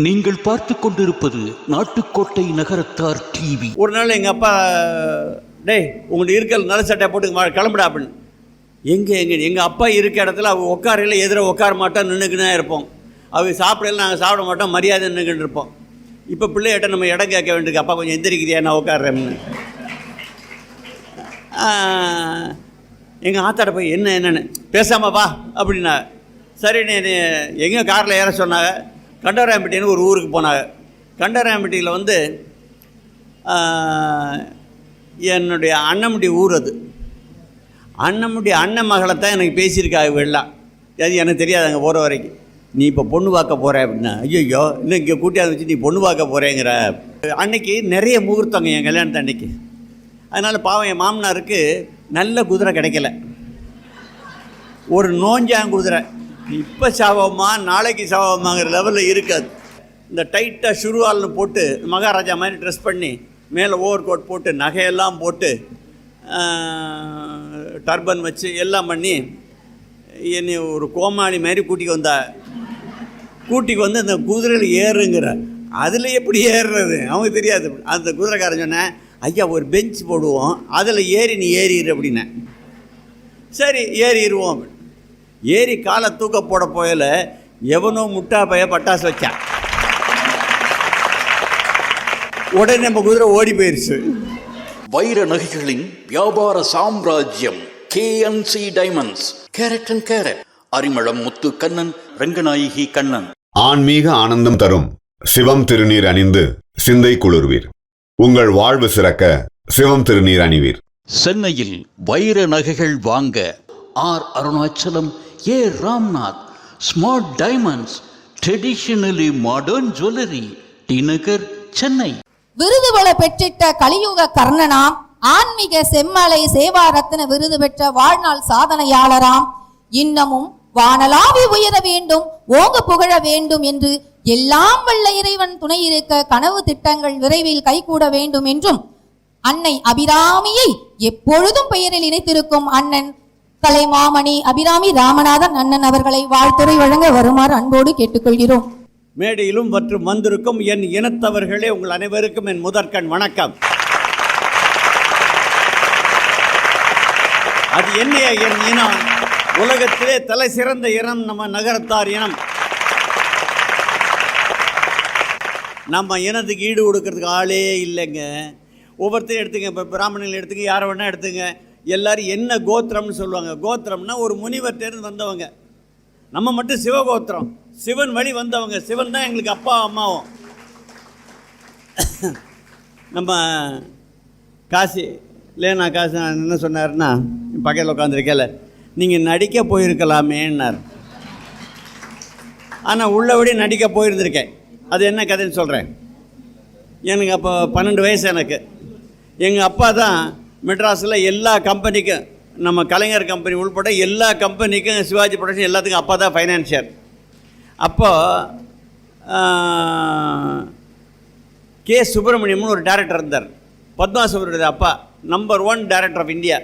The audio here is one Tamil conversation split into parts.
நீங்கள் பார்த்து கொண்டிருப்பது நாட்டுக்கோட்டை நகரத்தார் டிவி. ஒரு நாள் எங்கள் அப்பா டேய் உங்கள்கிட்ட இருக்கிற நல்ல சட்டை போட்டு வா, கிளம்புடா அப்படின்னு. எங்கே எங்கே எங்கள் அப்பா இருக்க இடத்துல அவள் உட்காரையில் எதிராக உட்கார மாட்டோம் நின்றுக்கினே இருப்போம். அவள் சாப்பிடல நாங்கள் சாப்பிட மாட்டோம் மரியாதை நின்றுக்கிட்டு இருப்போம். இப்போ பிள்ளைகிட்ட நம்ம இடம் கேட்க வேண்டியிருக்கு. அப்பா கொஞ்சம் எந்திரிக்கிறியா? நான் உட்காடுறேன்னு எங்கள் ஆத்தாட போய் என்ன என்னன்னு? பேசாம வா அப்படின்னா. சரி நீ எங்கே காரில் ஏற சொன்னாங்க. கண்டராம்பட்டின்னு ஒரு ஊருக்கு போனாங்க. கண்டராம்பட்டியில் வந்து என்னுடைய அண்ணமுடைய ஊர் அது. அண்ணமுடைய அண்ணன் மகளை தான் எனக்கு பேசியிருக்காங்க வெள்ளா அது எனக்கு தெரியாது அங்கே போகிற வரைக்கும். நீ இப்போ பொண்ணு பார்க்க போகிற அப்படின்னா ஐயோ இன்னும் இங்கே கூட்டியாந்து வச்சு நீ பொண்ணு பார்க்க போகிறேங்கிற அன்னைக்கு நிறைய முகூர்த்தங்க என் கல்யாணத்து அன்னைக்கு. அதனால் பாவம் என் மாமனாருக்கு நல்ல குதிரை கிடைக்கல. ஒரு நோஞ்சாங்குதிரை இப்போ சாவமா நாளைக்கு சாவமாங்கிற லெவலில் இருக்காது. இந்த டைட்டாக ஷுருவால்னு போட்டு மகாராஜா மாதிரி ட்ரெஸ் பண்ணி மேலே ஓவர் கோட் போட்டு நகையெல்லாம் போட்டு டர்பன் வச்சு எல்லாம் பண்ணி என்னை ஒரு கோமாளி மாதிரி கூட்டிக்கு வந்தா கூட்டிக்கு வந்து அந்த குதிரையில் ஏறுங்கிற. அதில் எப்படி ஏறுறது? அவங்க தெரியாது. அந்த குதிரைக்காரன் சொன்னேன் ஐயா ஒரு பெஞ்ச் போடுவோம். அதில் ஏறி நீ ஏறிடு அப்படின்னேன். சரி ஏறிடுவோம் ஏறி காலை தூக்க போட போயல எவனோ முட்டா பைய பட்டாசு வச்சான் உடனே நம்ம குதிரை ஓடி போயிருச்சு. வைர நகைகளின் வியாபார சாம்ராஜ்யம் KNC diamonds carat and carat Arimalam Muthu Kannan Ranganayaki Kannan. ஆன்மீக ஆனந்தம் தரும் சிவம் திருநீர் அணிந்து சிந்தை குளிர்வீர். உங்கள் வாழ்வு சிறக்க சிவம் திருநீர் அணிவீர். சென்னையில் வைர நகைகள் வாங்க R Arunachalam A Ramnath smart diamonds traditionally modern jewellery T Nagar Chennai விருதுபல பெற்றிட்ட கலியுக கர்ணனாம் ஆன்மீக செம்மலை சேவா ரத்ன விருது பெற்ற வாழ்நாள் சாதனையாளராம். இன்னமும் வானலாவி உயர வேண்டும் ஓங்க புகழ வேண்டும் என்று எல்லாம் வல்ல இறைவன் துணை இருக்க கனவு திட்டங்கள் விரைவில் கைகூட வேண்டும் என்றும் அன்னை அபிராமியை எப்பொழுதும் பெயரில் இணைத்திருக்கும் அண்ணன் கலைமாமணி அபிராமி ராமநாதன் அண்ணன் அவர்களை வாழ்த்துறை வழங்க வருமாறு அன்போடு கேட்டுக்கொள்கிறோம். மேடையிலும் மற்றும் வந்திருக்கும் என் இனத்தவர்களே உங்கள் அனைவருக்கும் என் முதற்கண் வணக்கம். அது என்ன என் இனம்? உலகத்திலே தலை சிறந்த இனம் நம்ம நகரத்தார் இனம். நம்ம இனத்துக்கு ஈடு கொடுக்கறதுக்கு ஆளே இல்லைங்க. ஒவ்வொருத்தரும் எடுத்துங்க இப்போ பிராமணர்கள் எடுத்துங்க யாரை வேணால் எடுத்துங்க. எல்லாரும் என்ன கோத்திரம்னு சொல்லுவாங்க. கோத்திரம்னா ஒரு முனிவர்கிட்டேருந்து வந்தவங்க. நம்ம மட்டும் சிவகோத்திரம். சிவன் வழி வந்தவங்க. சிவன் தான் எங்களுக்கு அப்பா அம்மாவும். நம்ம காசி லேனா காசு என்ன சொன்னார்னா பகையில் உட்காந்துருக்கல நீங்கள் நடிக்க போயிருக்கலாமேன்னார். ஆனால் உள்ளபடி நடிக்க போயிருந்திருக்கேன். அது என்ன கதைன்னு சொல்கிறேன் எனக்கு அப்போ பன்னெண்டு வயசு எனக்கு. எங்கள் அப்பா தான் மெட்ராஸில் எல்லா கம்பெனிக்கும் நம்ம கலைஞர் கம்பெனி உள்பட எல்லா கம்பெனிக்கும் சிவாஜி ப்ரொடக்ஷன் எல்லாத்துக்கும் அப்பா தான் ஃபைனான்சியர் அப்போது கே. சுப்பிரமணியம்னு ஒரு டேரக்டர் இருந்தார். பத்மாசுவருடைய அப்பா number one director of India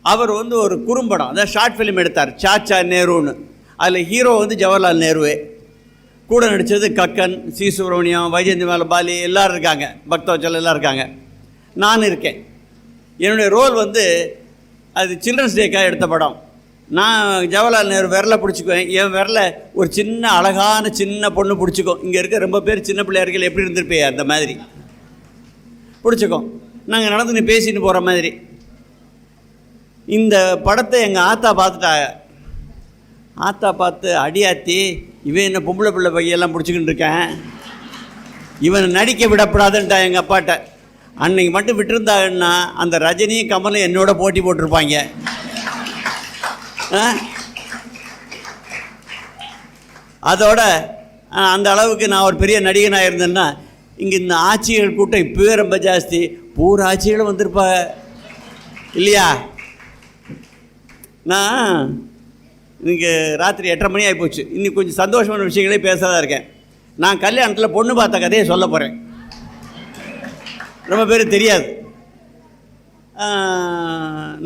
அவர் வந்து ஒரு குறும்படம் அதாவது ஷார்ட் ஃபிலிம் எடுத்தார் சாச்சா நேருன்னு. அதில் ஹீரோ வந்து ஜவஹர்லால் நேருவே. கூட நடித்தது கக்கன் சி. சுப்பிரமணியம் வைஜந்தி பாலி எல்லோரும் இருக்காங்க. பக்தவச்சல் எல்லாம் இருக்காங்க. நான் இருக்கேன். என்னுடைய ரோல் வந்து அது சில்ட்ரன்ஸ் டேக்காக எடுத்த படம். நான் ஜவஹர்லால் நேரு விரலை பிடிச்சிக்குவேன். என் விரல ஒரு சின்ன அழகான சின்ன பொண்ணு பிடிச்சிக்கும். இங்கே இருக்க ரொம்ப பேர் சின்ன பிள்ளையார்கள் எப்படி இருந்திருப்பே அந்த மாதிரி. பிடிச்சிக்கும் நாங்கள் நடந்துன்னு பேசின்னு பேசிட்டு போகிற மாதிரி. இந்த படத்தை எங்கள் ஆத்தா பார்த்துட்டாங்க. ஆத்தா பார்த்து அடியாத்தி இவன் என்ன பொம்பளை பிள்ளை பையெல்லாம் பிடிச்சிக்கிட்டு இருக்கேன்? இவன் நடிக்க விடப்படாதுன்ட்டா எங்கள் அப்பாட்ட. அன்னைக்கு மட்டும் விட்டுருந்தாங்கன்னா அந்த ரஜினியும் கமலும் என்னோட போட்டி போட்டிருப்பாங்க. ஆ? அதோட ஆ, அந்த அளவுக்கு நான் ஒரு பெரிய நடிகனாக இருந்தேன்னா இங்கே இந்த ஆட்சிகள் கூட்டம் இப்போவே ரொம்ப ஜாஸ்தி. பூரா ஆட்சிகளும் வந்திருப்பாங்க இல்லையா? நான் இன்னைக்கு ராத்திரி எட்டரை மணி ஆகிப்போச்சு இன்னைக்கு கொஞ்சம் சந்தோஷமான விஷயங்களே பேசாதான் இருக்கேன். நான் கல்யாணத்தில் பொண்ணு பார்த்த கதையை சொல்ல போகிறேன் ரொம்ப பேர் தெரியாது.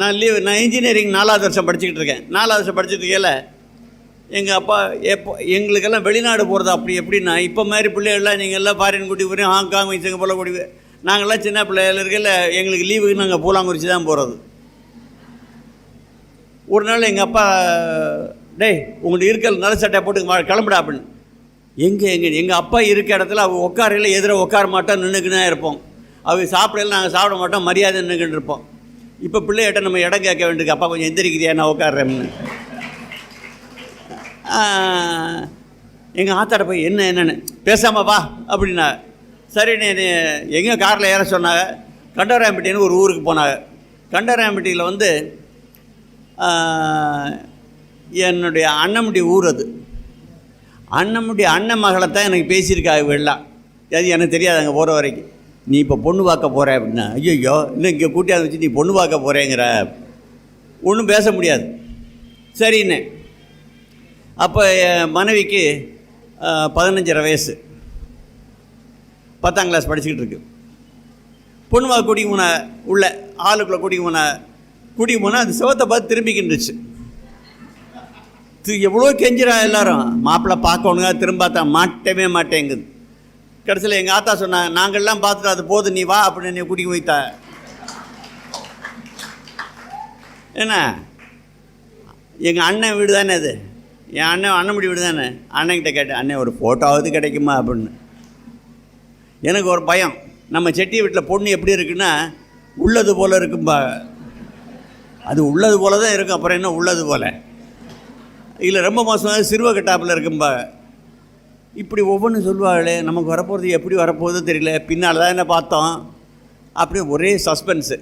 நான் லீவ் நான் இன்ஜினியரிங் நாலாவது வருஷம் படிச்சுக்கிட்டு இருக்கேன். நாலாவது வருஷம் படிச்சுட்டு இருக்கையில் எங்கள் அப்பா எப்போ எங்களுக்கெல்லாம் வெளிநாடு போகிறது அப்படி எப்படின்னா இப்போ மாதிரி பிள்ளைகள்லாம் நீங்கள் எல்லாம் ஃபாரின் கூட்டி போகிறீங்க ஹாங்காங் சிங்கப்பூரில் கூட்டி போய் நாங்கள்லாம் சின்ன பிள்ளைகள் இருக்கையில் எங்களுக்கு லீவுக்கு நாங்கள் பூலாங்குறிச்சி தான் போகிறது ஒரு நாள் எங்கள் அப்பா டேய் உங்கள்கிட்ட இருக்கல் நல்ல சட்டை போட்டு வா, கிளம்புடா அப்படின்னு. எங்கே எங்கே எங்கள் அப்பா இருக்க இடத்துல அவள் உட்காரையில் எதிர உட்கார மாட்டோம் நின்றுக்குன்னா இருப்போம். அவங்க சாப்பிடல நாங்கள் சாப்பிட மாட்டோம் மரியாதை நின்றுக்கிட்டு இருப்போம். இப்போ பிள்ளைகிட்ட நம்ம இடம் கேட்க வேண்டியது அப்பா கொஞ்சம் எந்திரிக்கிறியா? நான் உட்காடுறேன்னு எங்கள் ஆத்தாட போய் என்ன என்னென்னு? பேசாம வா அப்படின்னா சரி நீ எங்கே காரில் ஏற சொன்னாங்க. கண்டராம்பட்டின்னு ஒரு ஊருக்கு போனாங்க. கண்டராம்பட்டியில் வந்து என்னுடைய அண்ணமுடைய ஊர் அது. அண்ணமுடைய அண்ணன் மகளை தான் எனக்கு பேசியிருக்காங்க வெள்ளா அது எனக்கு தெரியாது அங்கே போகிற வரைக்கும். நீ இப்போ பொண்ணு பார்க்க போகிற அப்படின்னா ஐயோ இன்னும் இங்கே கூட்டியாந்து வச்சு நீ பொண்ணு பார்க்க போகிறேங்கிற ஒன்றும் பேச முடியாது. சரின்னு. அப்போ என் மனைவிக்கு பதினஞ்சரை வயசு. பத்தாம் கிளாஸ் படிச்சுக்கிட்டு இருக்கு. பொண்ணு பார்க்க கூட்டிக்கு போன உள்ள ஆளுக்குள்ளே கூட்டிக்கு போன கூட்டிக்கு போனால் அது சிவத்தை பார்த்து திரும்பிக்கிட்டுருச்சு எவ்வளோ கெஞ்சிரா எல்லாரும். மாப்பிள்ளை பார்க்கணுங்க திரும்ப தான் மாட்டவே மாட்டேங்குது. கடைசியில் எங்கள் ஆத்தா சொன்னாங்க நாங்கள்லாம் பார்த்துட்டு அது போதும் நீ வா அப்படின்னு நீ கூட்டிக்கு வைத்தா என்ன? எங்கள் அண்ணன் வீடு தானே அது? என் அண்ணன் அண்ணன்முடி வீடு தானே? அண்ணன்கிட்ட கேட்டேன் அண்ணன் ஒரு ஃபோட்டோவாவது கிடைக்குமா? அப்படின்னு. எனக்கு ஒரு பயம். நம்ம செட்டி வீட்டில் பொண்ணு எப்படி இருக்குன்னா உள்ளது போல் இருக்கும்பா. அது உள்ளது போல தான் இருக்கும் அப்புறம் என்ன உள்ளது போல்? இல்லை ரொம்ப மோசமாக சிறுவ கட்டாப்பில் இருக்கும்பா. இப்படி ஒவ்வொன்றும் சொல்லுவாங்களே நமக்கு வரப்போகிறது எப்படி வரப்போகுதோ தெரியல பின்னால் தான் என்ன பார்த்தோம்? அப்படி ஒரே சஸ்பென்ஸு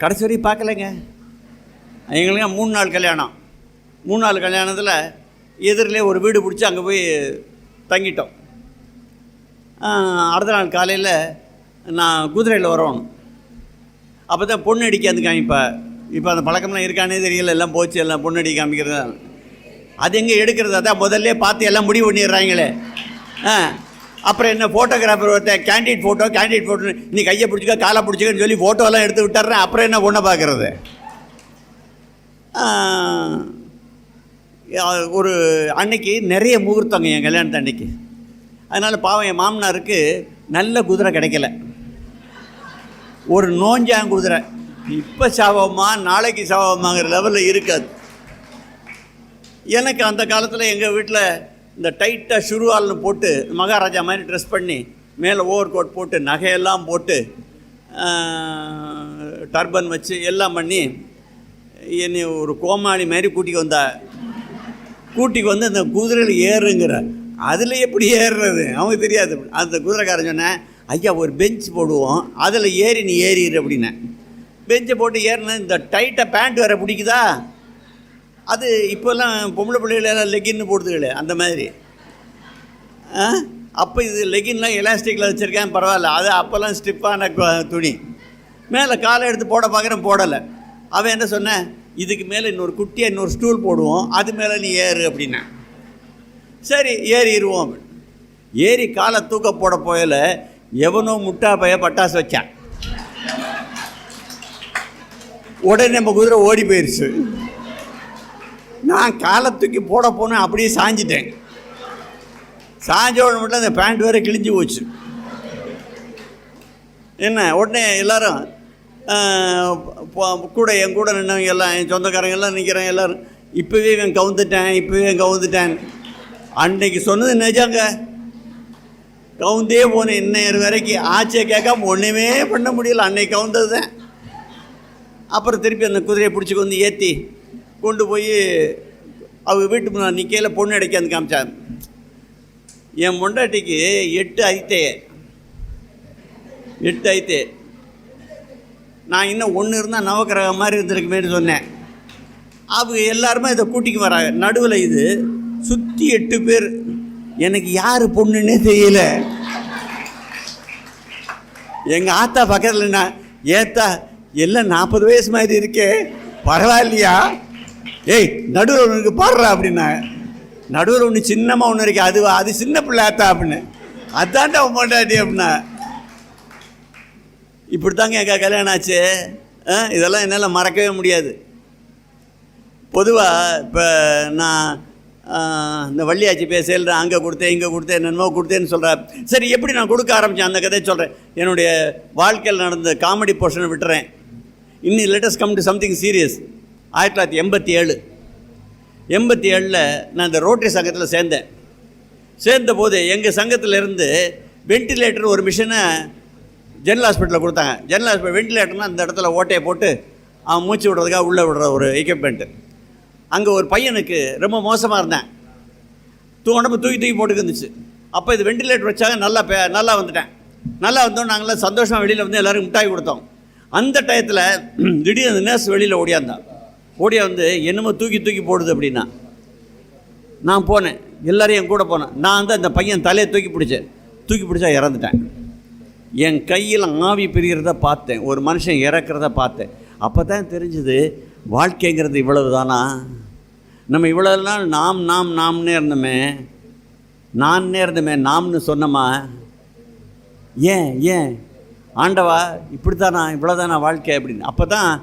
கடைசி வரையும் பார்க்கலைங்க. எங்களுக்கு மூணு நாள் கல்யாணம். மூணு நாள் கல்யாணத்தில் எதிரிலே ஒரு வீடு பிடிச்சி அங்கே போய் தங்கிட்டோம். அடுத்த நாள் காலையில் நான் குதிரையில் வரணும். அப்போ தான் பொண்ணு அடிக்க வந்து காமிப்பா. இப்போ அந்த பழக்கம்லாம் இருக்கானே தெரியல எல்லாம் போச்சு எல்லாம் பொண்ணு அடி காமிக்கிறது? அது எங்கே எடுக்கிறது? அதான் முதல்ல பார்த்து எல்லாம் முடிவு பண்ணிடுறாங்களே. ஆ அப்புறம் என்ன ஃபோட்டோகிராஃபர் ஒருத்தர் கேண்டிட் ஃபோட்டோ கேண்டிட் ஃபோட்டோ நீ கையை பிடிச்சிக்க காலை பிடிச்சிக்கன்னு சொல்லி ஃபோட்டோலாம் எடுத்து விட்டுறேன் அப்புறம் என்ன பொண்ணை பார்க்குறது? ஒரு அன்னைக்கு நிறைய முகூர்த்தங்க என் கல்யாணத்து அன்னைக்கு. அதனால் பாவம் என் மாமனாருக்கு நல்ல குதிரை கிடைக்கல. ஒரு நோஞ்சாங்குதிரை இப்போ சாவமா நாளைக்கு சாவமாங்கிற லெவலில் இருக்காது எனக்கு அந்த காலத்தில் எங்கள் வீட்டில் இந்த டைட்டாக ஷுருவால்னு போட்டு மகாராஜா மாதிரி ட்ரெஸ் பண்ணி மேலே ஓவர் கோட் போட்டு நகையெல்லாம் போட்டு டர்பன் வச்சு எல்லாம் பண்ணி என்னை ஒரு கோமாளி மாதிரி கூட்டிக்கு வந்தா. கூட்டிக்கு வந்து அந்த குதிரையில் ஏறுங்கிற. அதில் எப்படி ஏறுறது? அவனுக்கு தெரியாது. அந்த குதிரைக்காரன் சொன்னேன் ஐயா ஒரு பெஞ்ச் போடுவோம். அதில் ஏறி நீ ஏறிடு அப்படின்னேன். பெஞ்சை போட்டு ஏறினேன். இந்த டைட்டாக பேண்ட் வேறு பிடிக்குதா? அது இப்போல்லாம் பொம்பளை பிள்ளைகளெல்லாம் லெகின்னு போடுதுகளே அந்த மாதிரி. ஆ? அப்போ இது லெகின்லாம் எலாஸ்டிக்கில் வச்சுருக்கேன் பரவாயில்ல. அது அப்போல்லாம் ஸ்டிப்பான துணி. மேலே காலை எடுத்து போட பார்க்குறேன் போடலை. அவன் என்ன சொன்னேன் இதுக்கு மேலே இன்னொரு குட்டியாக இன்னொரு ஸ்டூல் போடுவோம் அது மேலே நீ ஏறு அப்படின்னா. சரி ஏறிடுவோம் அப்படின்னு. ஏறி காலை தூக்க போட போயல எவனோ முட்டா பைய பட்டாசு வச்சான். உடனே நம்ம குதிரை ஓடி போயிடுச்சு நான் காலை தூக்கி போட போனேன் அப்படியே சாஞ்சிட்டேன். சாஞ்சோட மட்டும் அந்த பேண்ட் வேறு கிழிஞ்சு போச்சு. என்ன உடனே எல்லோரும் கூட என் கூட நின்றவங்க எல்லாம் என் சொந்தக்காரங்க எல்லாம் நிற்கிறேன் எல்லோரும் இப்போவே இவன் கவுந்துட்டேன் இப்போவே இவன் கவுந்துட்டேன். அன்னைக்கு சொன்னது நிஜாங்க. கவுந்தே போனேன் இன்னும் வரைக்கும் ஆச்சே கேட்காம ஒன்றுமே பண்ண முடியல. அன்னைக்கு கவுந்தது தான் அப்புறம் திருப்பி அந்த குதிரையை பிடிச்சி வந்து ஏற்றி கொண்டு போய் அவங்க வீட்டு முன்னாடி நிற்கையில் பொண்ணு அடைக்காந்து காமிச்சாங்க. என் பொண்டாட்டிக்கு எட்டு ஐத்தே எட்டு ஐத்தே நான் இன்னும் ஒன்று இருந்தால் நவக்கிரகம் மாதிரி இருந்திருக்குமேனு சொன்னேன். அவங்க எல்லாருமே இதை கூட்டிக்கு வராங்க. நடுவில் இது சுற்றி எட்டு பேர். எனக்கு யார் பொண்ணுன்னே தெரியல. எங்கள் ஆத்தா பக்கத்தில் நான் ஏத்தா எல்லாம் நாற்பது வயசு மாதிரி இருக்கே. பரவாயில்லையா? ஏய் நடுவில் ஒன்று பாடுறா அப்படின்னா. நடுவில் ஒன்று சின்னமாக ஒன்று இருக்கு அது அது சின்ன பிள்ளை ஆத்தா அப்படின்னு. அதான்டா அவன் பொண்டாட்டி அப்படின்னா. இப்படி தாங்க எங்கள் கல்யாணம் ஆச்சு? ஆ, இதெல்லாம் என்னால் மறக்கவே முடியாது. பொதுவாக இப்போ நான் இந்த வள்ளியாச்சி பேசல அங்கே கொடுத்தேன் இங்கே கொடுத்தேன் என்னென்னமோ கொடுத்தேன்னு சொல்கிறேன் சரி எப்படி நான் கொடுக்க ஆரம்பித்தேன் அந்த கதையை சொல்கிறேன் என்னுடைய வாழ்க்கையில் நடந்த காமெடி போர்ஷனை விட்டுறேன். இன்னும் latest come to something serious ஆயிரத்தி தொள்ளாயிரத்தி எண்பத்தி ஏழு. எண்பத்தி ஏழில் நான் இந்த ரோட்டரி சங்கத்தில் சேர்ந்தேன். சேர்ந்தபோது எங்கள் சங்கத்திலேருந்து வெண்டிலேட்டர் ஒரு மிஷினை ஜெனரல் ஹாஸ்பிட்டலில் கொடுத்தாங்க. ஜெனரல் ஹாஸ்பிட்டல் வெண்டிலேட்டர்னால் அந்த இடத்துல ஓட்டையை போட்டு அவன் மூச்சு விடுறதுக்காக உள்ளே விடுற ஒரு எக்யூப்மெண்ட்டு அங்கே ஒரு பையனுக்கு ரொம்ப மோசமாக இருந்தேன். தூ உடம்பு தூக்கி தூக்கி போட்டுக்கு இருந்துச்சு. அப்போ இது வெண்டிலேட்டர் வச்சாங்க நல்லா பே நல்லா வந்துட்டேன். நல்லா வந்தோம் நாங்களாம் சந்தோஷமாக வெளியில் வந்து எல்லோரும் மிட்டாய் கொடுத்தோம். அந்த டயத்தில் திடீர்னு நர்ஸ் நேர்ஸ் வெளியில் ஓடியாந்தான். ஓடியா வந்து என்னமோ தூக்கி தூக்கி போடுது அப்படின்னா. நான் போனேன். எல்லாரையும் என் கூட போனேன். நான் வந்து அந்த பையன் தலையை தூக்கி பிடிச்சேன். தூக்கி பிடிச்சா இறந்துட்டேன். என் கையில் ஆவி பிரிகிறத பார்த்தேன். ஒரு மனுஷன் இறக்கிறத பார்த்தேன். அப்போ தான் தெரிஞ்சுது வாழ்க்கைங்கிறது இவ்வளவு தானா நம்ம இவ்வளவு நாள் நாம் நாம் நாம்னே இருந்தோமே. நான்னே இருந்தோமே. நாம்னு சொன்னோமா? ஏன் ஏன்? ஆண்டவா இப்படி தானா இவ்வளோதானா வாழ்க்கை அப்படின்னு. அப்போ தான்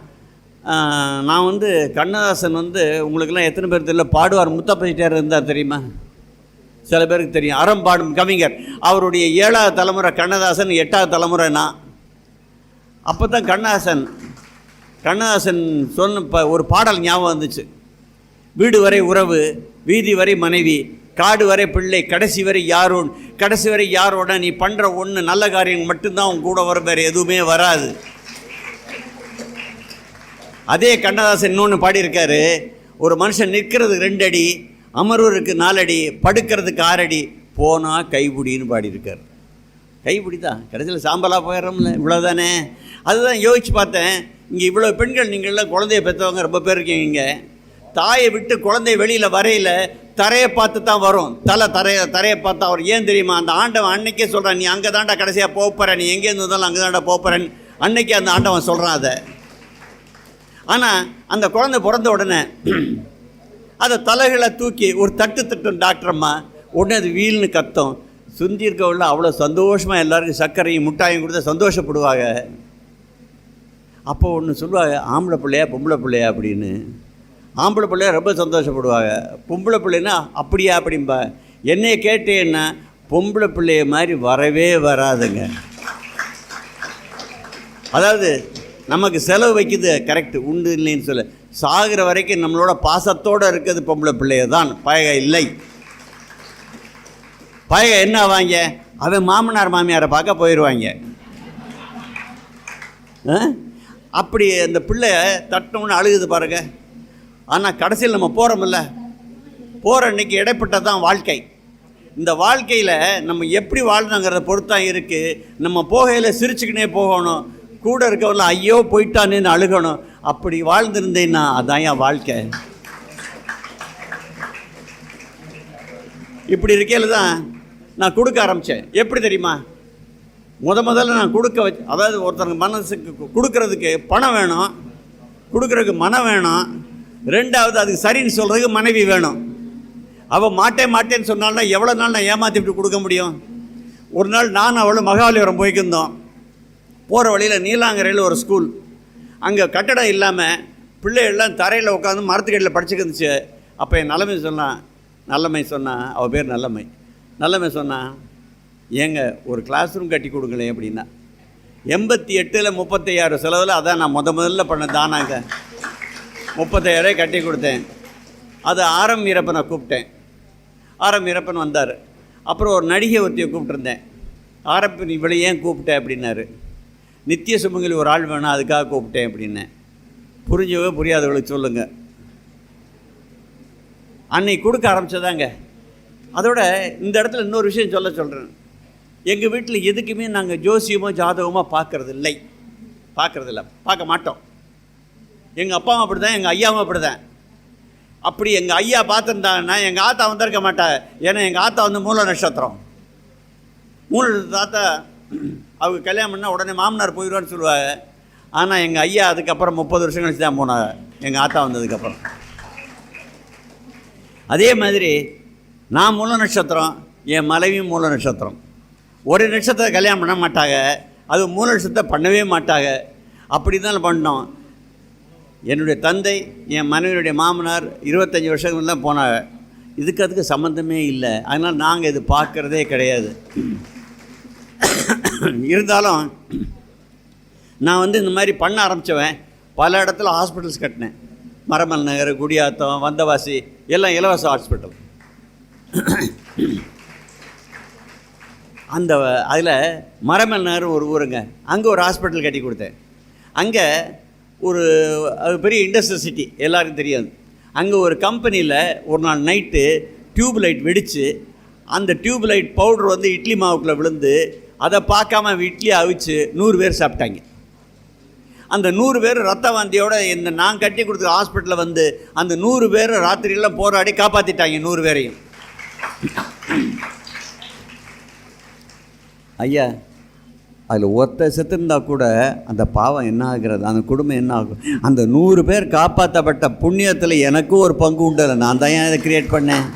நான் வந்து கண்ணதாசன் வந்து உங்களுக்கெல்லாம் எத்தனை பேர் தெரியல பாடுவார் முத்தப்பதிட்டார் இருந்தார் தெரியுமா? சில பேருக்கு தெரியும். அறம் பாடும் கவிஞர். அவருடைய ஏழாவது தலைமுறை கண்ணதாசன் எட்டாவது தலைமுறை நான். அப்போ தான் கண்ணதாசன் கண்ணதாசன் சொன்ன ப ஒரு பாடல் ஞாபகம் வந்துச்சு. வீடு வரை உறவு வீதி வரை மனைவி காடு வரை பிள்ளை கடைசி வரை யாரோன் கடைசி வரை யாரோட நீ பண்ணுற ஒன்று நல்ல காரியம் மட்டும்தான் உன் கூட வர வேறு எதுவுமே வராது. அதே கண்ணதாசன் இன்னொன்று பாடியிருக்காரு. ஒரு மனுஷன் நிற்கிறதுக்கு ரெண்டு அடி அமர்வருக்கு நாலடி படுக்கிறதுக்கு ஆறடி போனால் கைபிடின்னு பாடியிருக்கார். கைப்பிடி தான் கடைசியில் சாம்பலாக போயிடுறோம்ல இவ்வளோதானே அதுதான் யோசிச்சு பார்த்தேன். இங்கே இவ்வளோ பெண்கள் நீங்கள்லாம் குழந்தைய பெற்றவங்க ரொம்ப பேர் இருக்கீங்க இங்கே. தாயை விட்டு குழந்தை வெளியில் வரையில் தரையை பார்த்து தான் வரும். தலை தரையை தரையை பார்த்தா அவர் ஏன் தெரியுமா? அந்த ஆண்டவன் அன்னைக்கே சொல்கிறான் நீ அங்கே தாண்டா கடைசியாக போப்பற நீ எங்கேருந்து வந்தாலும் அங்கே தாண்டா போப்பறேன் அன்னைக்கே அந்த ஆண்டவன் சொல்கிறான் அதை. ஆனால் அந்த குழந்தை பிறந்த உடனே அதை தலைகளை தூக்கி ஒரு தட்டு தட்டும் டாக்டர் அம்மா உடனே அது வீல்னு கத்தும். சுந்தியிருக்கவுள்ள அவ்வளோ சந்தோஷமாக எல்லாருக்கும் சர்க்கரையும் முட்டாயும் கொடுத்து சந்தோஷப்படுவாங்க. அப்போ ஒன்று சொல்லுவாங்க ஆம்பளை பிள்ளையா பொம்பளை பிள்ளையா? அப்படின்னு. ஆம்பளை பிள்ளையா ரொம்ப சந்தோஷப்படுவாங்க. பொம்பளை பிள்ளைன்னா அப்படியா? அப்படிம்பா. என்னையை கேட்டேன்னா பொம்பளை பிள்ளைய மாதிரி வரவே வராதுங்க. அதாவது நமக்கு செலவு வைக்கிறது கரெக்டு உண்டு இல்லைன்னு சொல்ல. சாகிற வரைக்கும் நம்மளோட பாசத்தோடு இருக்கிறது பொம்பளை பிள்ளைய தான். பயக இல்லை. பயக என்ன ஆவாங்க? அவன் மாமனார் மாமியாரை பார்க்க போயிடுவாங்க. ஆ? அப்படி அந்த பிள்ளை தட்டணும்னு அழுகுது பாருங்க. ஆனால் கடைசியில் நம்ம போகிறோமில்ல போகிற அன்னைக்கு இடைப்பட்டது தான் வாழ்க்கை. இந்த வாழ்க்கையில் நம்ம எப்படி வாழணுங்கிறத பொறுத்தான் இருக்குது நம்ம போகையில் சிரிச்சுக்கினே போகணும். கூட இருக்கவங்கள ஐயோ போயிட்டானேன்னு அழுகணும். அப்படி வாழ்ந்திருந்தேன்னா அதான் என் வாழ்க்கை. இப்படி இருக்கையில் தான் நான் கொடுக்க ஆரம்பித்தேன் எப்படி தெரியுமா? முத முதல்ல நான் கொடுக்க வச்சு அதாவது ஒருத்தருக்கு மனசுக்கு கொடுக்கறதுக்கு பணம் வேணும். கொடுக்கறதுக்கு மனம் வேணும். ரெண்டாவது அதுக்கு சரின்னு சொல்கிறதுக்கு மனைவி வேணும். அவள் மாட்டேன் மாட்டேன்னு சொன்னால்னா எவ்வளோ நாள் நான் ஏமாற்றி விட்டு கொடுக்க முடியும்? ஒரு நாள் நான் அவளும் மகாபலிபுரம் போய்க்கிருந்தோம். போகிற வழியில் நீலாங்கரையில் ஒரு ஸ்கூல் அங்கே கட்டடம் இல்லாமல் பிள்ளைகள்லாம் தரையில் உட்காந்து மரத்துக்கடியில் படிச்சுக்கிருந்துச்சு அப்போ என் நிலைமை சொன்னான் நல்லமை சொன்னான் அவள் பேர் நல்லமை நல்லமை சொன்னான் ஏங்க ஒரு கிளாஸ் ரூம் கட்டி கொடுங்களேன் அப்படின்னா. எண்பத்தி எட்டில் முப்பத்தையாயிரம் செலவில் அதான் நான் முத முதல்ல பண்ண தானாங்க. முப்பத்தையாயிரம் கட்டி கொடுத்தேன். அது ஆரம் வீரப்பனை கூப்பிட்டேன். ஆரம் வீரப்பன் வந்தார். அப்புறம் ஒரு நடிகை ஒருத்தியை கூப்பிட்டுருந்தேன். ஆரப்பன் இவளை ஏன் கூப்பிட்டேன் அப்படின்னாரு. நித்திய சுமங்கலி ஒரு ஆள் வேணும் அதுக்காக கூப்பிட்டேன் அப்படின்னேன் புரிஞ்சவங்க புரியாதவங்களுக்கு சொல்லுங்கள் அன்னைக்கு கொடுக்க ஆரம்பிச்சதாங்க. அதோட இந்த இடத்துல இன்னொரு விஷயம் சொல்ல சொல்கிறேன் எங்கள் வீட்டில் எதுக்குமே நாங்கள் ஜோசியமோ ஜாதகமோ பார்க்கறது இல்லை பார்க்கறது இல்லை பார்க்க மாட்டோம். எங்கள் அப்பாவும் அப்படி தான் எங்கள் ஐயாவும் அப்படி தான் அப்படி எங்கள் ஐயா பார்த்துருந்தாங்கன்னா எங்கள் ஆத்தா வந்திருக்க மாட்டாங்க ஏன்னா எங்கள் ஆத்தா வந்து மூல நட்சத்திரம். மூல தாத்தா அவங்க கல்யாணம் பண்ணால் உடனே மாமனார் போயிடுவான்னு சொல்லுவாங்க. ஆனால் எங்கள் ஐயா அதுக்கப்புறம் முப்பது வருஷம் கழிச்சு தான் போனாங்க. எங்கள் ஆத்தா வந்ததுக்கப்புறம். அதே மாதிரி நான் மூல நட்சத்திரம் என் மனைவியும் மூல நட்சத்திரம். ஒரு நட்சத்திரம் கல்யாணம் பண்ண மாட்டாங்க. அது மூல நட்சத்திரத்தை பண்ணவே மாட்டாங்க. அப்படி தான் பண்ணோம். என்னுடைய தந்தை என் மனைவியுடைய மாமனார் இருபத்தஞ்சி வருஷங்கள் தான் போனாங்க. இதுக்கு அதுக்கு சம்மந்தமே இல்லை. அதனால் நாங்கள் இது பார்க்குறதே கிடையாது. இருந்தாலும் நான் வந்து இந்த மாதிரி பண்ண ஆரம்பித்தவன் பல இடத்துல ஹாஸ்பிட்டல்ஸ் கட்டினேன். மரமல் நகர் குடியாத்தம் வந்தவாசி எல்லாம் இலவச ஹாஸ்பிட்டல் அந்த அதில் மரமல் நகர் ஒரு ஊருங்க. அங்கே ஒரு ஹாஸ்பிட்டல் கட்டி கொடுத்தேன். அங்கே ஒரு அது பெரிய இண்டஸ்ட்ரியல் சிட்டி எல்லாருக்கும் தெரியாது. அங்கே ஒரு கம்பெனியில் ஒரு நாள் நைட்டு டியூப் லைட் வெடித்து அந்த டியூப் லைட் பவுடர் வந்து இட்லி மாவுக்குள்ளே விழுந்து அதை பார்க்காம இட்லி அவிச்சு நூறு பேர் சாப்பிட்டாங்க. அந்த நூறு பேர் ரத்த வாந்தியோட இந்த நான் கட்டி கொடுத்த ஹாஸ்பிட்டலில் வந்து அந்த நூறு பேர் ராத்திரியெல்லாம் போராடி காப்பாற்றிட்டாங்க நூறு பேரையும். ஐயா அதில் ஒருத்தர் செத்துருந்தா கூட அந்த பாவம் என்ன ஆகிறது? அந்த குடும்பம் என்ன ஆகும்? அந்த நூறு பேர் காப்பாற்றப்பட்ட புண்ணியத்தில் எனக்கும் ஒரு பங்கு உண்டு. நான் தான் ஏன் இதை கிரியேட் பண்ணேன்?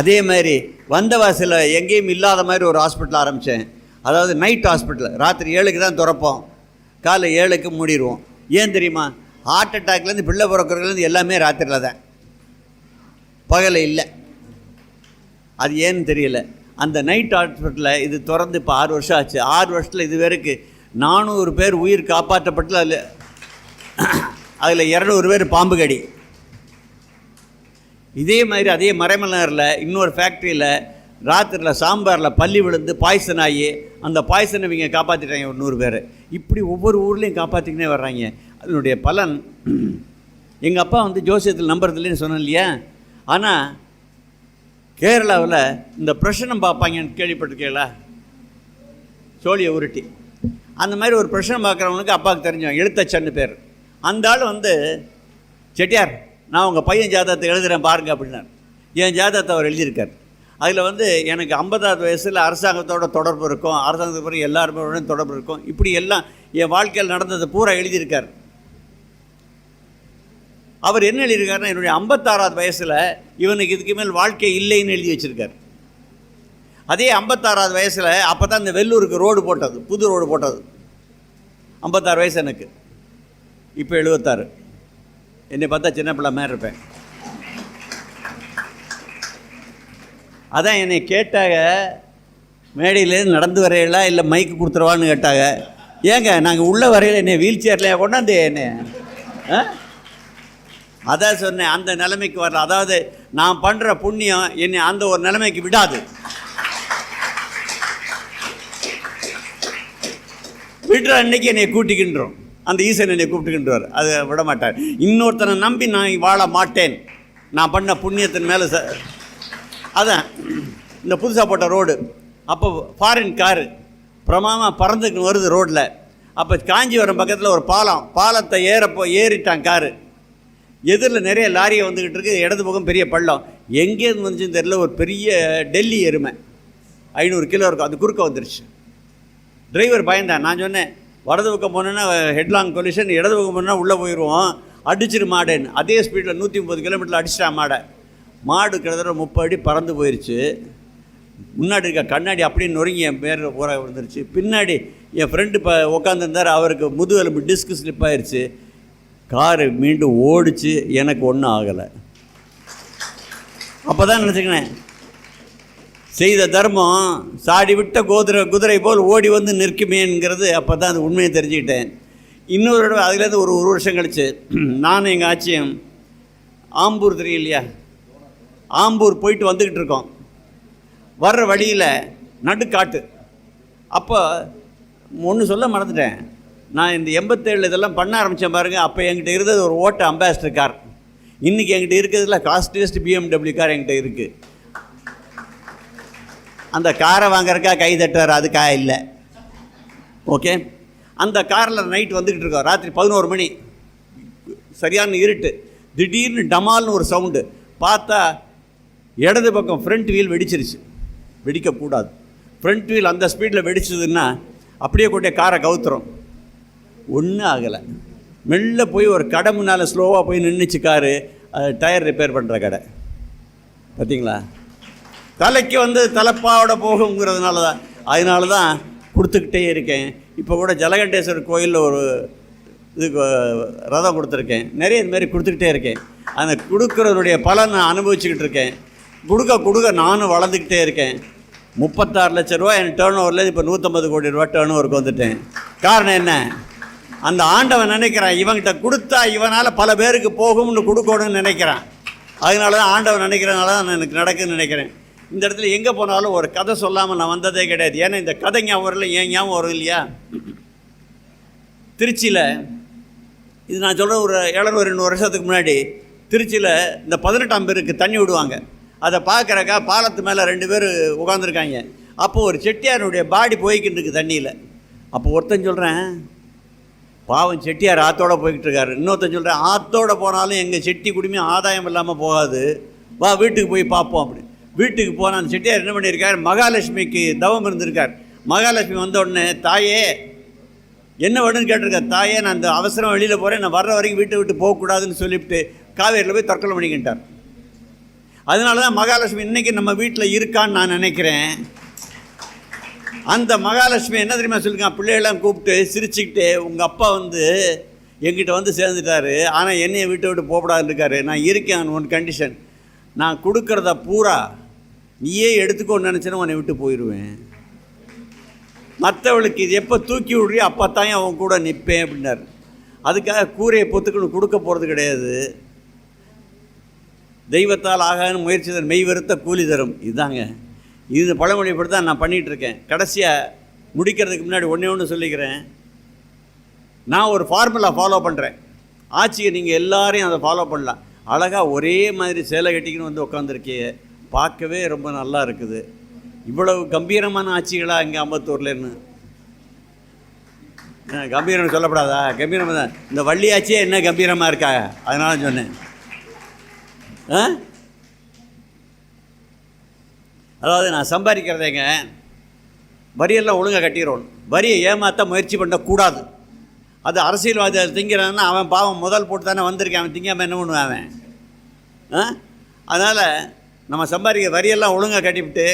அதே மாதிரி வந்த வாசியில் எங்கேயும் இல்லாத மாதிரி ஒரு ஹாஸ்பிட்டல் ஆரம்பித்தேன் அதாவது நைட் ஹாஸ்பிட்டல் ராத்திரி ஏழுக்கு தான் திறப்போம். காலை ஏழுக்கு மூடிடுவோம் ஏன் தெரியுமா? ஹார்ட் அட்டாக்லேருந்து பிள்ளை பிறக்கிறதுலேருந்து எல்லாமே ராத்திரியில் தான். பகலில் இல்லை. அது ஏன்னு தெரியல? அந்த நைட் ஹாஸ்பிட்டலில் இது திறந்து இப்போ ஆறு வருஷம் ஆச்சு. ஆறு வருஷத்தில் இது வரைக்கும் நானூறு பேர் உயிர் காப்பாற்றப்பட்டு அதில் அதில் இரநூறு பேர் பாம்பு கடி. இதே மாதிரி அதே மறைமலரில் இன்னொரு ஃபேக்ட்ரியில் ராத்திரியில் சாம்பாரில் பள்ளி விழுந்து பாய்சன் ஆகி அந்த பாய்சனை இவங்க காப்பாற்றிட்டாங்க ஒரு நூறு பேர். இப்படி ஒவ்வொரு ஊர்லேயும் காப்பாற்றிக்கினே வர்றாங்க. அதனுடைய பலன் எங்கள் அப்பா வந்து ஜோசியத்தில் நம்புறதில்லைன்னு சொன்னேன் இல்லையா? ஆனால் கேரளாவில் இந்த பிரசனம் பார்ப்பாங்கன்னு கேள்விப்பட்டிருக்கீங்களா? சோழியை உருட்டி. அந்த மாதிரி ஒரு பிரச்சனை பார்க்குறவனுக்கு அப்பாவுக்கு தெரிஞ்சவன் எழுத்தச்சன்னு பேர். அந்த ஆள் வந்து செட்டியார் நான் உங்கள் பையன் ஜாதகத்தை எழுதுகிறேன் பாருங்க அப்படின்னார். என் ஜாதகத்தை அவர் எழுதியிருக்கார். அதில் வந்து எனக்கு ஐம்பதாவது வயசில் அரசாங்கத்தோட தொடர்பு இருக்கும். அரசாங்கத்துக்கு பிறகு எல்லாருமே தொடர்பு இருக்கும். இப்படி எல்லாம் என் வாழ்க்கையில் நடந்ததை பூரா எழுதியிருக்கார். அவர் என்ன எழுதியிருக்காருன்னா என்னுடைய ஐம்பத்தாறாவது வயசில் இவனுக்கு இதுக்கு மேல் வாழ்க்கை இல்லைன்னு எழுதி வச்சுருக்கார். அதே ஐம்பத்தாறாவது வயசில் அப்போ தான் இந்த வெள்ளூருக்கு ரோடு போட்டது புது ரோடு போட்டது. ஐம்பத்தாறு வயசு எனக்கு. இப்போ எழுபத்தாறு என்னை பார்த்தா சின்ன பிள்ளை மாதிரி இருப்பேன். அதான் என்னை கேட்டாங்க மேடையிலேருந்து நடந்து வரையில இல்லை மைக்கு கொடுத்துருவான்னு கேட்டாங்க ஏங்க நாங்கள் உள்ள வரையில் என்னை வீல் சேர்லையா கொண்டாந்து என்ன? ஆ? அதான் சொன்னேன் அந்த நிலைமைக்கு வரல. அதாவது நான் பண்ணுற புண்ணியம் என்னை அந்த ஒரு நிலைமைக்கு விடாது. விடுற அன்னைக்கு என்னை கூட்டிக்கின்றோம். அந்த ஈசன் என்னை கூப்பிட்டுக்கின்றவர் அதை விட மாட்டார் இன்னொருத்தனை நம்பி நான் வாழ மாட்டேன். நான் பண்ண புண்ணியத்தின் மேலே ச அதான் இந்த புதுசாக போட்ட ரோடு. அப்போ ஃபாரின் காரு பிரமாமாக பறந்துக்கு வருது ரோட்டில் அப்போ காஞ்சிபுரம் பக்கத்தில் ஒரு பாலம். பாலத்தை ஏறப்போ ஏறிட்டான் காரு. எதிரில் நிறைய லாரியை வந்துக்கிட்டு இருக்கு. இடது பக்கம் பெரிய பள்ளம். எங்கேருந்து வந்துச்சுன்னு தெரியல. ஒரு பெரிய டெல்லி எருமை. ஐநூறு கிலோ இருக்கும். அது குறுக்க வந்துருச்சு. டிரைவர் பயந்தான். நான் சொன்னேன் வடது பக்கம் போனேன்னா ஹெட்லாங் கொலிஷன் இடது பக்கம் போனால் உள்ளே போயிடுவோம் அடிச்சிரு மாடுன்னு. அதே ஸ்பீடில் நூற்றி முப்பது கிலோமீட்டரில் அடிச்சிட்டா மாடை. மாடு கிட்டத்தட்ட முப்பது அடி பறந்து போயிடுச்சு முன்னாடி இருக்க கண்ணாடி அப்படியே நொறுங்கி என் பேர் பூரா விழுந்துருச்சு. பின்னாடி என் ஃப்ரெண்டு இப்போ உட்காந்துருந்தார் அவருக்கு முதுகெலும்பு டிஸ்க் ஸ்லிப் ஆயிடுச்சு காரு மீண்டும் ஓடிச்சு. எனக்கு ஒன்றும் ஆகலை. அப்போ தான் நினச்சிக்கினேன் செய்த தர்மம் சாடி விட்ட கோதுரை குதிரை போல் ஓடி வந்து நிற்குமேங்கிறது அப்போ தான் அது உண்மையை தெரிஞ்சுக்கிட்டேன். இன்னொரு தடவை அதுலேருந்து ஒரு ஒரு வருஷம் கழிச்சு நானும் எங்கள் ஆச்சியும் ஆம்பூர் தெரியும் இல்லையா? ஆம்பூர் போயிட்டு வந்துக்கிட்டு இருக்கோம். வர்ற வழியில் நடுக்காட்டு. அப்போ ஒன்று சொல்ல மறந்துட்டேன். நான் இந்த எண்பத்தேழு இதெல்லாம் பண்ண ஆரம்பித்தேன் பாருங்கள் அப்போ என்கிட்ட இருந்தது ஒரு ஓட்ட அம்பாசிடர் கார். இன்றைக்கி என்கிட்ட இருக்கிறதுல காஸ்ட்லியஸ்ட் பிஎம்டபிள்யூ கார் என்கிட்ட இருக்குது அந்த காரை வாங்குறக்கா கை தட்டுறாரு அதுக்கா இல்லை. ஓகே அந்த காரில் நைட் வந்துக்கிட்டு இருக்கோம். ராத்திரி பதினோரு மணி. சரியான இருட்டு. திடீர்னு டமால்னு ஒரு சவுண்டு பார்த்தா இடது பக்கம் ஃப்ரண்ட் வீல் வெடிச்சிருச்சு. வெடிக்கக்கூடாது. ஃப்ரண்ட் வீல் அந்த ஸ்பீடில் வெடிச்சதுன்னா அப்படியே கொண்டே காரை கவுத்துறோம் ஒன்றும் ஆகலை. மெல்ல போய் ஒரு கடை முன்னால் ஸ்லோவாக போய் நின்றுச்சு காரு. அது டயர் ரிப்பேர் பண்ணுற கடை. பார்த்தீங்களா? தலைக்கு வந்து தலைப்பாவோட போகுங்கிறதுனால தான் அதனால தான் கொடுத்துக்கிட்டே இருக்கேன். இப்போ கூட ஜலகண்டேஸ்வரர் கோயிலில் ஒரு இதுக்கு ரதம் கொடுத்துருக்கேன். நிறைய இது மாதிரி கொடுத்துக்கிட்டே இருக்கேன். அந்த கொடுக்குறதுடைய பலன் நான் அனுபவிச்சுக்கிட்டு இருக்கேன். கொடுக்க கொடுக்க நானும் வளர்ந்துக்கிட்டே இருக்கேன். முப்பத்தாறு லட்ச ரூபா என் டேர்ன் ஓவரில் இப்போ நூற்றம்பது கோடி ரூபா டேர்ன் ஓவருக்கு வந்துட்டேன். காரணம் என்ன? அந்த ஆண்டவன் நினைக்கிறான் இவன்கிட்ட கொடுத்தா இவனால் பல பேருக்கு போகும்னு கொடுக்கணும்னு நினைக்கிறான். அதனால தான் ஆண்டவன் நினைக்கிறனால தான் எனக்கு நடக்குதுன்னு நினைக்கிறேன். இந்த இடத்துல எங்கே போனாலும் ஒரு கதை சொல்லாமல் நான் வந்ததே கிடையாது. ஏன்னா இந்த கதை ஞாபகம் வரல ஏன் ஞாபகம் வரும் இல்லையா? திருச்சியில் இது நான் சொல்கிற ஒரு ஏழரை ரெண்டு வருஷத்துக்கு முன்னாடி திருச்சியில் இந்த பதினெட்டாம் பேருக்கு தண்ணி விடுவாங்க. அதை பார்க்குறக்கா பாலத்து மேலே ரெண்டு பேர் உட்காந்துருக்காங்க அப்போது ஒரு செட்டியாருடைய பாடி போய்கிட்டு இருக்கு தண்ணியில். அப்போ ஒருத்தன் சொல்கிறேன் பாவம் செட்டியார் ஆத்தோடு போய்கிட்டு இருக்காரு. இன்னொருத்தன் சொல்கிறேன் ஆத்தோடு போனாலும் எங்கள் செட்டி குடிமையும் ஆதாயம் இல்லாமல் போகாது. வா வீட்டுக்கு போய் பார்ப்போம் அப்படி வீட்டுக்கு போன அந்த செட்டியார் என்ன பண்ணியிருக்கார்? மகாலட்சுமிக்கு தவம் இருந்திருக்கார். மகாலட்சுமி வந்த உடனே தாயே என்ன வேணும்னு கேட்டிருக்கார் தாயே நான் அந்த அவசரம் வெளியில் போகிறேன் நான் வர்ற வரைக்கும் வீட்டை விட்டு போகக்கூடாதுன்னு சொல்லிவிட்டு காவேரியில் போய் தற்கொலை பண்ணிக்கிட்டார். அதனால தான் மகாலட்சுமி இன்றைக்கி நம்ம வீட்டில் இருக்கான்னு நான் நினைக்கிறேன். அந்த மகாலட்சுமி என்ன தெரியுமா சொல்லுங்க பிள்ளையெல்லாம் கூப்பிட்டு சிரிச்சுக்கிட்டு உங்கள் அப்பா வந்து எங்கிட்ட வந்து சேர்ந்துட்டாரு. ஆனால் என்னையை வீட்டை விட்டு போகக்கூடாதுன்னு இருக்காரு. நான் இருக்கேன் ஒன் கண்டிஷன் நான் கொடுக்குறத பூரா நீயே எடுத்துக்கோன்னு நினச்சேன்னா உன்னை விட்டு போயிடுவேன் மற்றவளுக்கு இது எப்போ தூக்கி விடுறியோ அப்போ தான் அவன் கூட நிற்பேன் அப்படின்னாரு. அதுக்காக கூரையை பொத்துக்கணும் கொடுக்க போகிறது கிடையாது. தெய்வத்தால் ஆகான்னு முயற்சி தரும் மெய் வெறுத்த கூலி தரும். இதுதாங்க. இது பழமொழிப்படி தான் நான் பண்ணிகிட்ருக்கேன். கடைசியாக முடிக்கிறதுக்கு முன்னாடி ஒன்றே ஒன்று சொல்லிக்கிறேன். நான் ஒரு ஃபார்முலா ஃபாலோ பண்ணுறேன் ஆட்சியை நீங்கள் எல்லாரையும் அதை ஃபாலோ பண்ணலாம். அழகாக ஒரே மாதிரி சேலை கட்டிக்கின்னு வந்து உட்காந்துருக்கே பார்க்கவே ரொம்ப நல்லா இருக்குது. இவ்வளவு கம்பீரமான ஆட்சிகளா இங்கே அம்பத்தூர்லன்னு? கம்பீரம் சொல்லப்படாதா? கம்பீரமாக தான். இந்த வள்ளி ஆட்சியே என்ன கம்பீரமாக இருக்கா? அதனால சொன்னேன். ஆ? அதாவது நான் சம்பாதிக்கிறதேங்க வரியெல்லாம் ஒழுங்காக கட்டிடணும் வரியை ஏமாற்ற முயற்சி பண்ணக்கூடாது. அது அரசியல்வாதி அது திங்கிறான்னா அவன் பாவம் முதல் போட்டு தானே வந்திருக்கேன். அவன் திங்காமல் என்ன பண்ணுவான் அவன்? ஆ? அதனால் நம்ம சம்பாதிக்க வரியெல்லாம் ஒழுங்காக கட்டிவிட்டு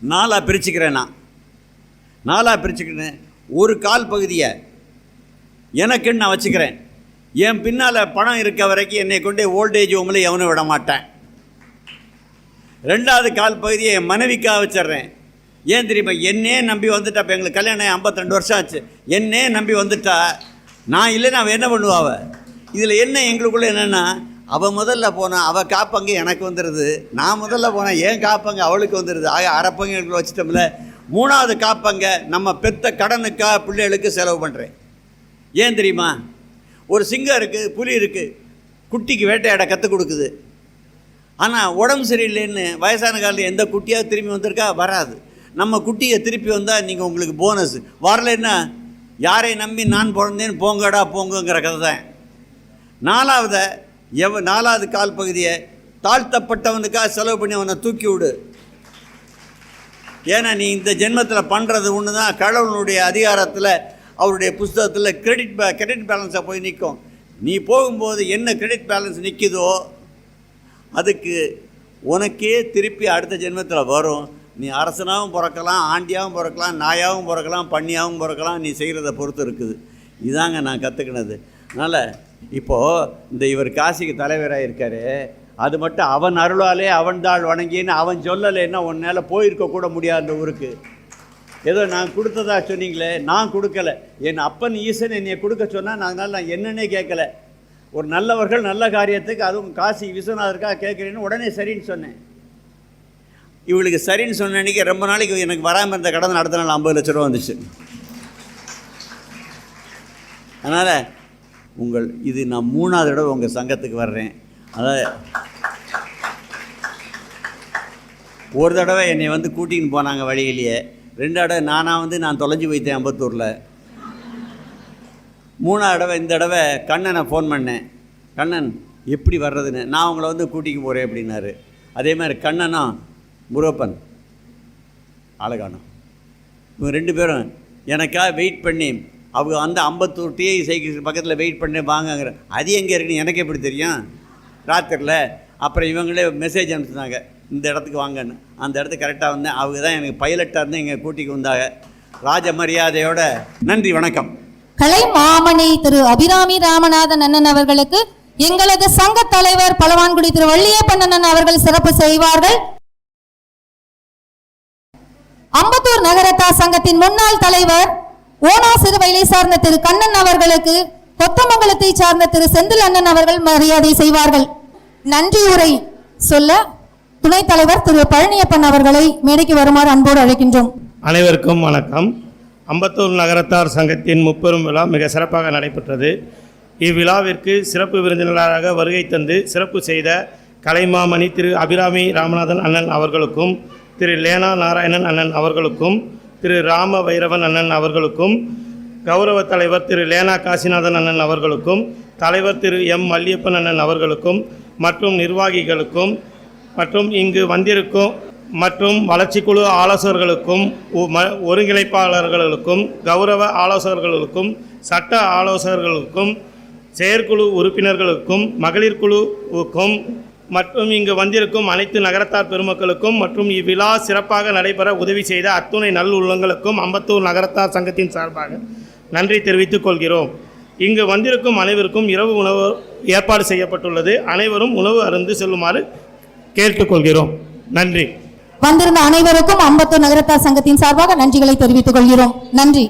நாலாக பிரிச்சுக்கிறேன் நான். நாலாக பிரிச்சுக்கிறேன். ஒரு கால் பகுதியை எனக்குன்னு நான் வச்சுக்கிறேன். என் பின்னால் பணம் இருக்க வரைக்கும் என்னை கொண்டு ஓல்டேஜ் ஹோமில் எவனும் விட மாட்டேன். ரெண்டாவது கால் பகுதியை என் மனைவிக்காக வச்சிடுறேன். ஏன் தெரியுமா? என்னே நம்பி வந்துட்டா இப்போ எங்களுக்கு கல்யாணம் ஆகி 52 வருஷம் ஆச்சு. என்னே நம்பி வந்துட்டா நான் இல்லைன்னா அவன் என்ன பண்ணுவா இதில் என்ன எங்களுக்குள்ளே என்னென்னா அவள் முதல்ல போனால் அவள் காப்பங்கு எனக்கு வந்துடுது நான் முதல்ல போனேன் ஏன் காப்பங்கு அவளுக்கு வந்துடுது ஆக அரைப்பங்கு வச்சுட்டோம்ல. வச்சிட்டோம்ல மூணாவது காப்பங்க நம்ம பெத்த கடனுக்காக பிள்ளைகளுக்கு செலவு பண்ணுறேன் ஏன் தெரியுமா? ஒரு சிங்கம் இருக்குது புலி இருக்குது குட்டிக்கு வேட்டையாட கற்றுக் கொடுக்குது. ஆனால் உடம்பு சரியில்லைன்னு வயசான காலத்தில் எந்த குட்டியாக திரும்பி வந்திருக்கா? வராது. நம்ம குட்டியை திருப்பி வந்தால் நீங்கள் உங்களுக்கு போனஸ் வரலைன்னா யாரை நம்பி நான் பிறந்தேன்னு போங்கடா போங்கங்கிற கதை தான் நாலாவதை எவ நாலாவது கால் பகுதியை தாழ்த்தப்பட்டவனுக்காக செலவு பண்ணி அவனை தூக்கி விடு. ஏன்னா நீ இந்த ஜென்மத்தில் பண்ணுறது ஒன்று தான் கடவுளுடைய அதிகாரத்தில் அவருடைய புஸ்தகத்தில் கிரெடிட் பே கிரெடிட் பேலன்ஸாக போய் நிற்கும் நீ போகும்போது என்ன கிரெடிட் பேலன்ஸ் நிற்கிதோ அதுக்கு உனக்கே திருப்பி அடுத்த ஜென்மத்தில் வரும். நீ அரசனாகவும் பிறக்கலாம் ஆண்டியாகவும் பிறக்கலாம் நாயாகவும் பிறக்கலாம் பண்ணியாகவும் பிறக்கலாம் நீ செய்கிறத பொறுத்து இருக்குது. இதாங்க நான் கற்றுக்கினது அதனால் இப்போது இந்த இவர் காசிக்கு தலைவராக இருக்கார் அது மட்டும் அவன் அருளாலே அவன் தாள் வணங்கின்னு அவன் சொல்லலைன்னா உன்னால் போயிருக்க கூட முடியாது அந்த ஊருக்கு. ஏதோ நான் கொடுத்ததா சொன்னீங்களே நான் கொடுக்கல. என் அப்பன் ஈசன் என்னை கொடுக்க சொன்னால் நான் அதனால் நான் என்னன்னே கேட்கல. ஒரு நல்லவர்கள் நல்ல காரியத்துக்கு அதுவும் காசி விஸ்வநாதருக்காக கேட்குறேன்னு உடனே சரின்னு சொன்னேன். இவளுக்கு சரின்னு சொன்ன அன்னைக்கு ரொம்ப நாளைக்கு எனக்கு வராமல் இருந்த கடன் அடுத்த நாள் ஐம்பது லட்ச ரூபா வந்துச்சு. அதனால் உங்கள் இது நான் மூணாவது தடவை உங்கள் சங்கத்துக்கு வர்றேன். அதாவது ஒரு தடவை என்னை வந்து கூட்டின்னு போனாங்க வழியிலேயே. ரெண்டு தடவை நானாக வந்து நான் தொலைஞ்சி போயிட்டேன் அம்பத்தூரில். மூணாவது தடவை இந்த தடவை கண்ணனை ஃபோன் பண்ணேன். கண்ணன் எப்படி வர்றதுன்னு? நான் உங்களை வந்து கூட்டிக்கு போகிறேன் அப்படின்னாரு. அதே மாதிரி கண்ணனா முருகப்பன் அழகானம் இவங்க ரெண்டு பேரும் எனக்காக வெயிட் பண்ணி அவங்க அந்த அம்பத்தூர் டிஐ சைக்கிள் பக்கத்தில் வெயிட் பண்ணி வாங்கங்கிற அது எங்கே இருக்குன்னு எனக்கு எப்படி தெரியும்? ராத்திரியில் அப்புறம் இவங்களே மெசேஜ் அனுப்பிச்சிருந்தாங்க இந்த இடத்துக்கு வாங்கன்னு. அந்த இடத்துக்கு கரெக்டாக வந்தேன். அவங்க தான் எனக்கு பைலட்டாக இருந்து எங்கள் கூட்டிக்கு வந்தாங்க. ராஜ மரியாதையோட நன்றி வணக்கம். கலை மாமணி திரு அபிராமி ராமநாதன் அண்ணன் அவர்களுக்கு எங்களது சங்க தலைவர் பலவான்குடி திரு வள்ளியப்பண்ணன் அவர்கள் சிறப்பு செய்வார்கள். அம்பத்தூர் நகரத்தா சங்கத்தின் முன்னாள் தலைவர் ஓனா சிறுவயலை சார்ந்த திரு கண்ணன் அவர்களுக்கு கொத்தமங்கலத்தை சார்ந்த திரு செந்தில் அண்ணன் அவர்கள் மரியாதை செய்வார்கள். நன்றியுரை சொல்ல துணைத் தலைவர் திரு பழனியப்பன் அவர்களை மேடைக்கு வருமாறு அன்போடு அழைக்கின்றோம். அனைவருக்கும் வணக்கம். அம்பத்தூர் நகரத்தார் சங்கத்தின் முப்பெரும் விழா மிக சிறப்பாக நடைபெற்றது. இவ்விழாவிற்கு சிறப்பு விருந்தினராக வருகை தந்து சிறப்பு செய்த கலைமாமணி திரு அபிராமி ராமநாதன் அண்ணன் அவர்களுக்கும் திரு லேனா நாராயணன் அண்ணன் அவர்களுக்கும் திரு ராம வைரவன் அண்ணன் அவர்களுக்கும் கௌரவ தலைவர் திரு லேனா காசிநாதன் அண்ணன் அவர்களுக்கும் தலைவர் திரு எம் மல்லியப்பன் அண்ணன் அவர்களுக்கும் மற்றும் நிர்வாகிகளுக்கும் மற்றும் இங்கு வந்திருக்கும் மற்றும் வளர்ச்சிக்குழு ஆலோசகர்களுக்கும் ம- ஒருங்கிணைப்பாளர்களுக்கும் கௌரவ ஆலோசகர்களுக்கும் சட்ட ஆலோசகர்களுக்கும் செயற்குழு உறுப்பினர்களுக்கும் மகளிர் குழுவுக்கும் மற்றும் இங்கு வந்திருக்கும் அனைத்து நகரத்தார் பெருமக்களுக்கும் மற்றும் இவ்விழா சிறப்பாக நடைபெற உதவி செய்த அத்துணை நல்லுள்ளங்களுக்கும் அம்பத்தூர் நகரத்தார் சங்கத்தின் சார்பாக நன்றி தெரிவித்துக் கொள்கிறோம். இங்கு வந்திருக்கும் அனைவருக்கும் இரவு உணவு ஏற்பாடு செய்யப்பட்டுள்ளது. அனைவரும் உணவு அருந்து செல்லுமாறு கேட்டுக்கொள்கிறோம் நன்றி. வந்திருந்த அனைவருக்கும் அம்பத்தூர் நகரத்தார் சங்கத்தின் சார்பாக நன்றிகளை தெரிவித்துக் கொள்கிறோம். நன்றி.